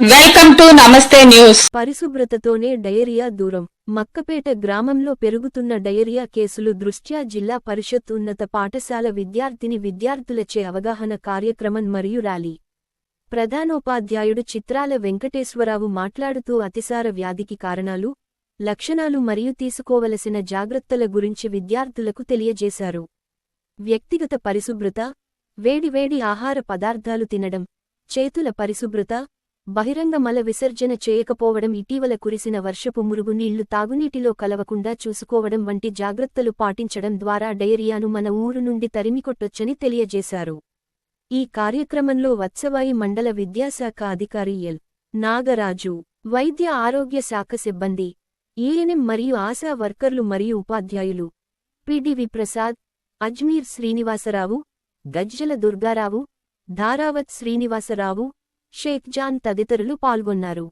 Welcome to Namaste news పరిశుభ్రతతోనే diarrhoea దూరం. మక్కపేట గ్రామంలో పెరుగుతున్న డయేరియా కేసులు దృష్ట్యా జిల్లా పరిషత్ ఉన్నత పాఠశాల విద్యార్థిని విద్యార్థులచే అవగాహన కార్యక్రమం మరియు ర్యాలీ. ప్రధానోపాధ్యాయుడు చిత్రాల వెంకటేశ్వరరావు మాట్లాడుతూ అతిసార వ్యాధికి కారణాలు లక్షణాలు మరియు తీసుకోవలసిన జాగ్రత్తల గురించి విద్యార్థులకు తెలియజేశారు. వ్యక్తిగత పరిశుభ్రత వేడివేడి ఆహార పదార్థాలు తినడం చేతుల పరిశుభ్రత బహిరంగ మల విసర్జన చేయకపోవడం ఇటీవల కురిసిన వర్షపు మురుగునీళ్ళు తాగునీటిలో కలవకుండా చూసుకోవడం వంటి జాగ్రత్తలు పాటించడం ద్వారా డయేరియాను మన ఊరు నుండి తరిమికొట్టొచ్చని తెలియజేశారు. ఈ కార్యక్రమంలో వత్సవాయి మండల విద్యాశాఖ అధికారి ఎల్. నాగరాజు వైద్య ఆరోగ్య శాఖ సిబ్బంది ఈఎన్ఎం మరియు ఆశా వర్కర్లు మరియు ఉపాధ్యాయులు పిడివి ప్రసాద్ అజ్మీర్ శ్రీనివాసరావు గజ్జల దుర్గారావు ధారావత్ శ్రీనివాసరావు షేక్ జాన్ తదితరులు పాల్గొన్నారు.